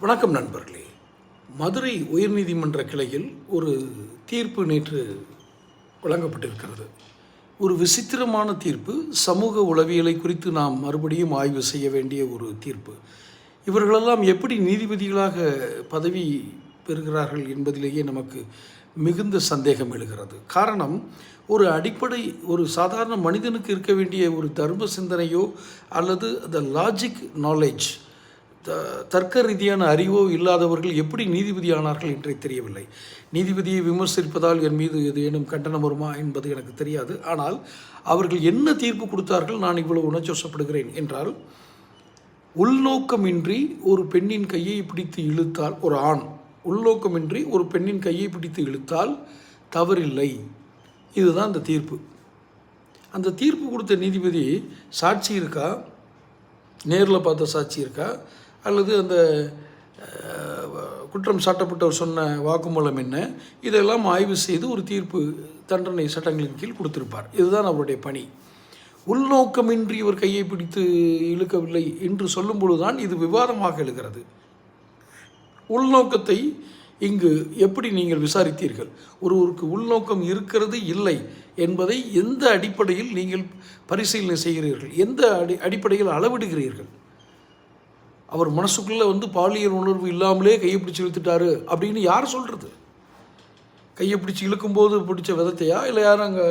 வணக்கம் நண்பர்களே. மதுரை உயர்நீதிமன்ற கிளையில் ஒரு தீர்ப்பு நேற்று வழங்கப்பட்டிருக்கிறது. ஒரு விசித்திரமான தீர்ப்பு சமூக உளவியலை குறித்து நாம் மறுபடியும் ஆய்வு செய்ய வேண்டிய ஒரு தீர்ப்பு. இவர்களெல்லாம் எப்படி நீதிபதிகளாக பதவி பெறுகிறார்கள் என்பதிலேயே நமக்கு மிகுந்த சந்தேகம் எழுகிறது. காரணம் ஒரு அடிப்படை ஒரு சாதாரண மனிதனுக்கு இருக்க வேண்டிய ஒரு தர்ம சிந்தனையோ அல்லது த லாஜிக் நாலேஜ் தர்க்க ரீதியான அறிவோ இல்லாதவர்கள் எப்படி நீதிபதி ஆனார்கள் என்றே தெரியவில்லை. நீதிபதியை விமர்சிப்பதால் என் மீது ஏதேனும் கண்டனம் வருமா என்பது எனக்கு தெரியாது. ஆனால் அவர்கள் என்ன தீர்ப்பு கொடுத்தார்கள் நான் இவ்வளவு உணர்ச்சோசப்படுகிறேன் என்றால் உள்நோக்கமின்றி ஒரு பெண்ணின் கையை பிடித்து இழுத்தால் ஒரு ஆண் உள்நோக்கமின்றி ஒரு பெண்ணின் கையை பிடித்து இழுத்தால் தவறில்லை. இதுதான் அந்த தீர்ப்பு. அந்த தீர்ப்பு கொடுத்த நீதிபதி சாட்சி இருக்கா? நேரில் பார்த்த சாட்சி இருக்கா? அல்லது அந்த குற்றம் சாட்டப்பட்டவர் சொன்ன வாக்குமூலம் என்ன? இதெல்லாம் ஆய்வு செய்து ஒரு தீர்ப்பு தண்டனை சட்டங்களின் கீழ் கொடுத்திருப்பார். இதுதான் அவருடைய பணி. உள்நோக்கமின்றி இவர் கையை பிடித்து இழுக்கவில்லை என்று சொல்லும்பொழுதுதான் இது விவாதமாக எழுகிறது. உள்நோக்கத்தை இங்கு எப்படி நீங்கள் விசாரித்தீர்கள்? ஒருவருக்கு உள்நோக்கம் இருக்கிறது இல்லை என்பதை எந்த அடிப்படையில் நீங்கள் பரிசீலனை செய்கிறீர்கள்? எந்த அடி அடிப்படையில் அளவிடுகிறீர்கள்? அவர் மனசுக்குள்ளே வந்து பாலியல் உணர்வு இல்லாமலே கையை பிடிச்சி இழுத்துட்டாரு அப்படின்னு யார் சொல்கிறது கையை பிடிச்சி இழுக்கும்போது பிடிச்ச விதத்தையா? இல்லை யாரும் அங்கே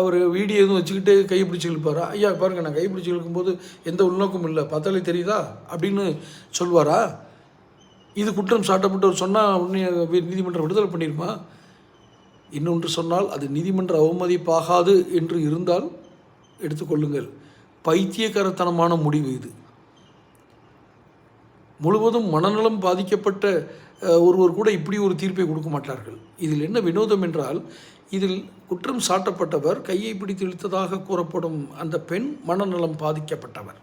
அவர் வீடியோ எதுவும் வச்சுக்கிட்டு கையை பிடிச்சி இழுப்பாரா? ஐயா பாருங்கள் நான் கையை பிடிச்சி இழுக்கும்போது எந்த உள்நோக்கமும் இல்லை. பார்த்தாலே தெரியுதா? அப்படின்னு சொல்வாரா? இது குற்றம் சாட்டப்பட்டவர் சொன்னால் உடனே நீதிமன்றம் விடுதலை பண்ணியிருமா இன்னொன்று சொன்னால் அது நீதிமன்ற அவமதிப்பாகாது என்று இருந்தால் எடுத்துக்கொள்ளுங்கள் பைத்தியக்காரத்தனமான முடிவு இது. முழுவதும் மனநலம் பாதிக்கப்பட்ட ஒருவர் கூட இப்படி ஒரு தீர்ப்பை கொடுக்க மாட்டார்கள். இதில் என்ன வினோதம் என்றால் இதில் குற்றம் சாட்டப்பட்டவர் கையை பிடித்து இழுத்ததாக கூறப்படும் அந்த பெண் மனநலம் பாதிக்கப்பட்டவர்.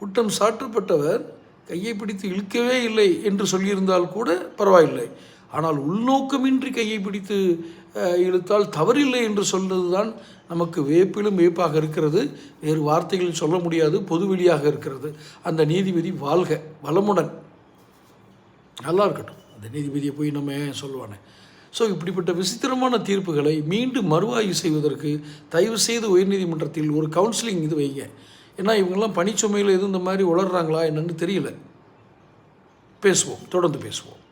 குற்றம் சாட்டப்பட்டவர் கையை பிடித்து இழுக்கவே இல்லை என்று சொல்லியிருந்தால் கூட பரவாயில்லை. ஆனால் உள்நோக்கமின்றி கையை பிடித்து இழுத்தால் தவறில்லை என்று சொல்வதுதான் நமக்கு வேப்பிலும் வேப்பாக இருக்கிறது. வேறு வார்த்தைகளில் சொல்ல முடியாது பொதுவெளியாக இருக்கிறது. அந்த நீதிபதி வாழ்க வளமுடன். நல்லா இருக்கட்டும். அந்த நீதிபதியை போய் நம்ம ஏன் சொல்லுவானே? ஸோ இப்படிப்பட்ட விசித்திரமான தீர்ப்புகளை மீண்டும் மறுவாய்வு செய்வதற்கு தயவு செய்து உயர்நீதிமன்றத்தில் ஒரு கவுன்சிலிங் இது வைங்க. ஏன்னா இவங்கெல்லாம் பணிச்சுமையில் எதுவும் இந்த மாதிரி உளர்றாங்களா என்னன்னு தெரியல. பேசுவோம் தொடர்ந்து பேசுவோம்.